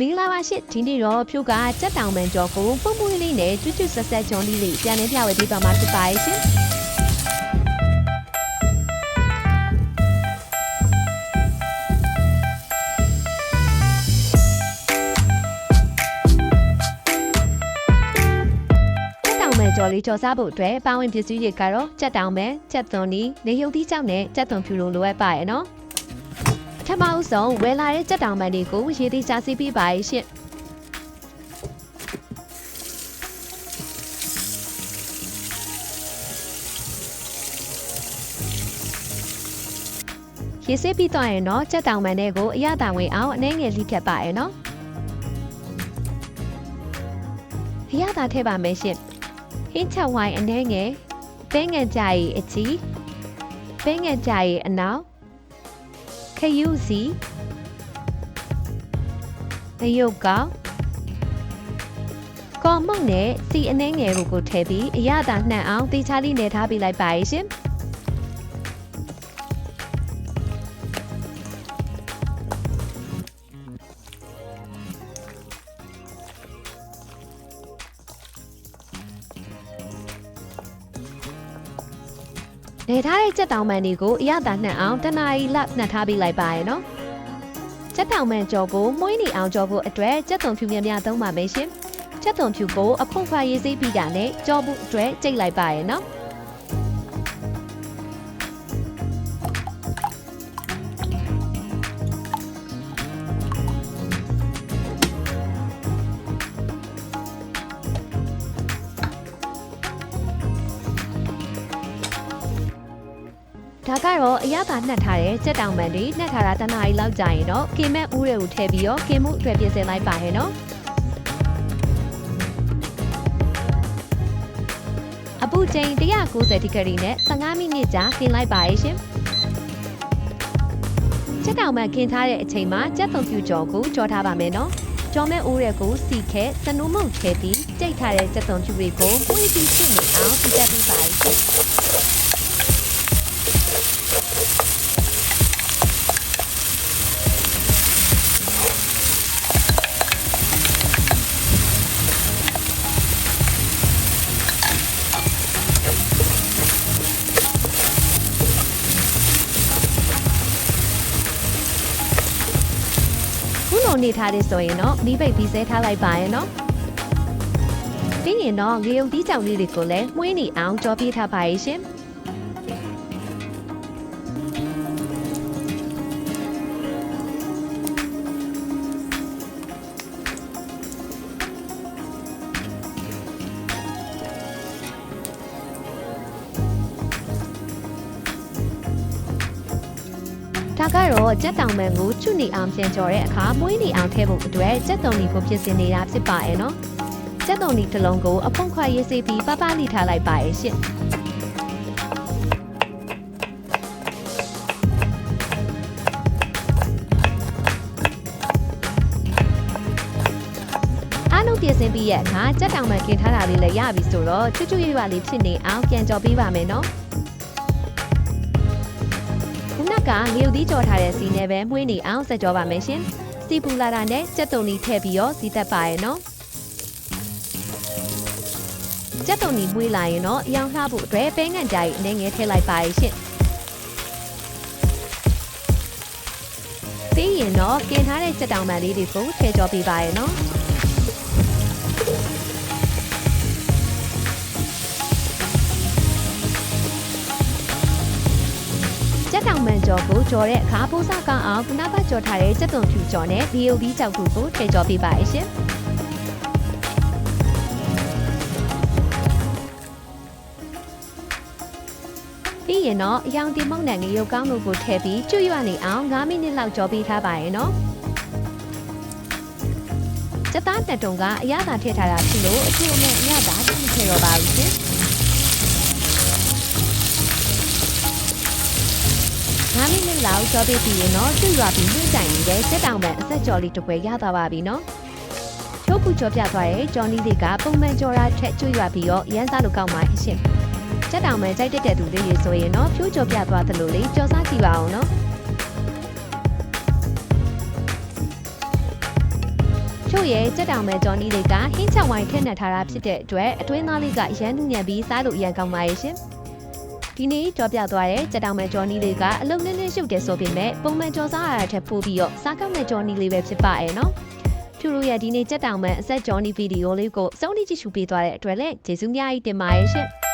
မင်္ဂလာပါရှင်ဒီနေ့တော့ဖြုတ်ကကြက်တောင်ပန်ကြော်ကိုပုံပွေးလေးနဲ့ကျွတ်ကျွတ်ဆက်ဆက်ဂျွန်လေးလေးပြန်လည်ပြဝေပေးပါမှာဖြစ်ပါရဲ့ရှင်ကြက်တောင်ပန်ကြော်လေးကြော်စားဖို့အတွက်ပါဝင်ပစ္စည်းတွေကတော့ကြက်တောင်ပန်ကြက်သွန်နီနေရုပ်သီးကြောင့်နဲ့ကြက်သွန်ဖြူလိုလိုအပ်ပါရဲ့နော် ထပ်မအောင်ဆုံးဝယ်လာတဲ့ကြက်တောင်ပန်တွေကိုရေသေးချစီးပေးပါရဲ့ရှင်ရေစစ်ပြီးသွားရင်တော့ကြက်တောင်ပန်တွေကိုအရသာဝင်အောင်အနှဲငယ်လိဖြတ်ပါရဲ့နော်အရသာထည့်ပါမယ်ရှင်ဟင်းချက်ဝိုင်းအနှဲငယ်ပဲငယ်ကြရီအချီပဲငယ်ကြရီအနောက် ခယူစီအယုတ်ကောင်ကော်မုတ်နဲ့စီအနှဲငယ်ကိုကိုထည့်ပြီးအရသာနှံ့အောင်တေချာလေးနေထားပေးလိုက်ပါရဲ့ရှင် နေထားတဲ့ကြက်တောင်မန်တွေကိုအရသာနှံ့အောင်တနာရီလောက်နှက်ထားပေးလိုက်ပါရဲ့နော်ကြက်တောင်မန်ကြော်ကိုမွှေးနေအောင်ကြော်ဖို့အတွက်ကြက်သွန်ဖြူများများသုံးပါမယ်ရှင်ကြက်သွန်ဖြူကိုအဖုံခွာရေးစိပြီးတာနဲ့ကြော်ဖို့အတွက်ကြိတ်လိုက်ပါရဲ့နော် ဒါကတော့အရသာနှက်ထားတဲ့ကြက်တောင်မန်တွေနှက်ထားတာတနာရီလောက်ကြာရင်တော့ကင်မက်ဦးတွေကိုထည့်ပြီးတော့ကင်မှုအတွက်ပြင်ဆင်လိုက်ပါရဲ့နော်အပူချိန်190ဒီဂရီနဲ့15မိနစ်ကြာခင်းလိုက်ပါရဲ့ရှင်။ချက်တောင်မှခင်းထားတဲ့အချိန်မှာကြက်သွန်ဖြူကြော်ကိုကြော်ထားပါမယ်နော်။ကြော်မဲ့အိုးရက်ကိုစီခဲစနိုးမုတ်ချဲပြီးကြိတ်ထားတဲ့ကြက်သွန်ဖြူတွေကိုပွေးပြီးဖြစ်နေအောင်ပြတ်ပြီးပါရဲ့ရှင်။ ခုလိုနေထားတဲ့ဆိုရင်တော့မိပိတ်ပြီးဆဲထားလိုက်ပါရဲ့နော်ပြီးရင်တော့ငရုတ်တီးကြောင်လေးတွေကိုလည်းမှုင်းနေအောင်ကြောပြထားပါရဲ့ရှင် ကတော့ကြက်တောင်မန်ကိုချွနေအောင်ပြန်ကြော်တဲ့အခါမွေးနေအောင်ထည့်ဖို့အတွက်ကြက်တုံလီကိုပြင်ဆင်နေတာဖြစ်ပါရဲ့နော်ကြက်တုံလီတစ်လုံးကိုအဖုံခွာရေးစေးပြီးပပလိထားလိုက်ပါရဲ့ရှင့်အားလုံးပြင်ဆင်ပြီးရဲ့အခါကြက်တောင်မန်กินထားတာလေးလည်းရပြီဆိုတော့ချွတ်ချွတ်ရွရွလေးဖြစ်နေအောင်ပြန်ကြော်ပေးပါမယ်နော်ခု နကငရုတ်သီးကြော်ထားတဲ့စီနဲ့ပဲမှုေးနေအောင်ဆက်ကြောပါမယ်ရှင်။စီပူလာတာနဲ့ကြက်တုံကြီးထည့်ပြီးတော့စီသက်ပါရဲ့နော်။ကြက်တုံကြီးမှုေးလာရင်တော့အယောင်လှဖို့အတွက်ပဲငံ့ကြိုင်အနေငယ်ထည့်လိုက်ပါရဲ့ရှင်။ပြီးရင်တော့กินထားတဲ့ကြက်တောင်ပန်လေးတွေကိုထည့်ကြောပေးပါရဲ့နော်။ ကြက်တောင်မန်ကြော်ကိုကြော်တဲ့အခါပိုးစားကောင်းအောင်ခုနကကြော်ထားတဲ့ကြက်သွန်ဖြူကြော်နဲ့ဒီယိုဒီကြောက်ကူကိုထည့်ကြော်ပေးပါရဲ့ရှင်ပြီးရင်တော့အယောင်တင်မောက်နဲ့ငရုတ်ကောင်းတို့ကိုထည့်ပြီးကျွတ်ရွနေအောင်9မိနစ်လောက်ကြော်ပေးထားပါရဲ့နော်စက်သားတက်တုံကအရသာထည့်ထားတာဖြစ်လို့အထူးအမဲ့အရသာတိမထည့်တော့ပါဘူးရှင် 9မိနစ်လောက်ကြောပေးပြီးရင်တော့ကျွတ်ရွာပြီးနှိမ့်တိုင်နေတဲ့စက်တောင်ပံအဆက်ကြော်လေးတစ်ပွဲရသွားပါပြီနော်။ချိုးပူကြောပြသွားတဲ့ဂျော်နီလေးကပုံမှန်ကြော်ရာထက်ကျွတ်ရွာပြီးတော့ရမ်းစားလို့ကောင်းပါရှင်။စက်တောင်ပံကြိုက်တက်တဲ့သူလေးတွေဆိုရင်တော့ဖြိုးကြောပြသွားသလိုလေးကြော်စားကြည့်ပါအောင်နော်။ချို့ရဲ့ကြက်တောင်မဲ့ဂျော်နီလေးကဟင်းချောင်ဝိုင်းထည့်နေထားတာဖြစ်တဲ့အတွက်အတွင်းသားလေးကရမ်းနှူညံ့ပြီးစားလို့ရန်ကောင်းပါရဲ့ရှင် ဒီနေ့ကြောပြသွားတဲ့ကြက်တောင်မဲ့ဂျော်နီလေးကအလုံးနည်းနည်းရှုပ်တယ်ဆိုပေမဲ့ပုံမှန်ကြော်စားရတဲ့ထက်ပိုပြီးတော့စားကောင်းတဲ့ဂျော်နီလေးပဲဖြစ်ပါရဲ့နော်ဖြူတို့ရဲ့ဒီနေ့ကြက်တောင်မဲ့အဆက်ဂျော်နီဗီဒီယိုလေးကိုစုံနေကြည့်ရှုပေးသွားတဲ့အတွက်လည်းကျေးဇူးများကြီးတင်ပါတယ်ရှင်